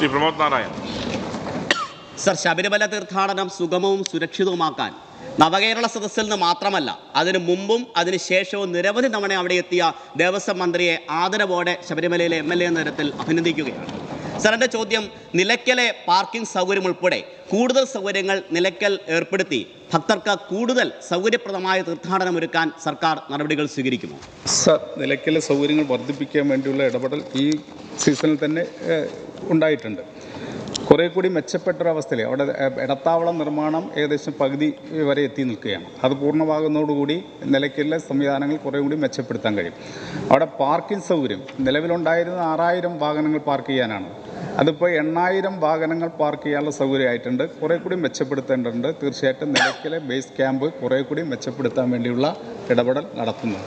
Shri Pramod Narayan. Sir Sabarimala തീർത്ഥാടനം സുഗമവും സുരക്ഷിതവുമാക്കാൻ നവകേരള സദസ്സിൽ നിന്ന് മാത്രമല്ല അതിനു മുമ്പും അതിന് ശേഷവും നിരവധി തവണ അവിടെ എത്തിയ ദേവസ്വം മന്ത്രിയെ ആദരവോടെ ശബരിമലയിലെ എം എൽ എ നിരത്തിൽ അഭിനന്ദിക്കുകയാണ്. സർ എന്റെ ചോദ്യം നിലയ്ക്കലെ പാർക്കിംഗ് സൗകര്യം ഉൾപ്പെടെ കൂടുതൽ സൗകര്യങ്ങൾ നിലയ്ക്കൽ ഏർപ്പെടുത്തി ഭക്തർക്ക് കൂടുതൽ സൗകര്യപ്രദമായ തീർത്ഥാടനം ഒരുക്കാൻ സർക്കാർ നടപടികൾ സ്വീകരിക്കുമോ? സർ നിലയ്ക്കലെ സൗകര്യങ്ങൾ വർദ്ധിപ്പിക്കാൻ വേണ്ടിയുള്ള ഇടപെടൽ ഈ സീസണിൽ തന്നെ ഉണ്ടായിട്ടുണ്ട്. കുറേ കൂടി മെച്ചപ്പെട്ടൊരവസ്ഥയിൽ അവിടെ ഇടത്താവളം നിർമ്മാണം ഏകദേശം പകുതി വരെ എത്തി നിൽക്കുകയാണ്. അത് പൂർണമാകുന്നതോടുകൂടി നിലയ്ക്കലിലെ സംവിധാനങ്ങൾ കുറേ കൂടി മെച്ചപ്പെടുത്താൻ കഴിയും. അവിടെ പാർക്കിംഗ് സൗകര്യം നിലവിലുണ്ടായിരുന്ന ആറായിരം വാഹനങ്ങൾ പാർക്ക് ചെയ്യാനാണ്. അതിപ്പോൾ എണ്ണായിരം വാഹനങ്ങൾ പാർക്ക് ചെയ്യാനുള്ള സൗകര്യമായിട്ടുണ്ട്. കുറേ കൂടി മെച്ചപ്പെടുത്തേണ്ടതുണ്ട്. തീർച്ചയായിട്ടും നിലയ്ക്കലെ ബേസ് ക്യാമ്പ് കുറേ കൂടി മെച്ചപ്പെടുത്താൻ വേണ്ടിയുള്ള ഇടപെടൽ നടത്തുന്നത്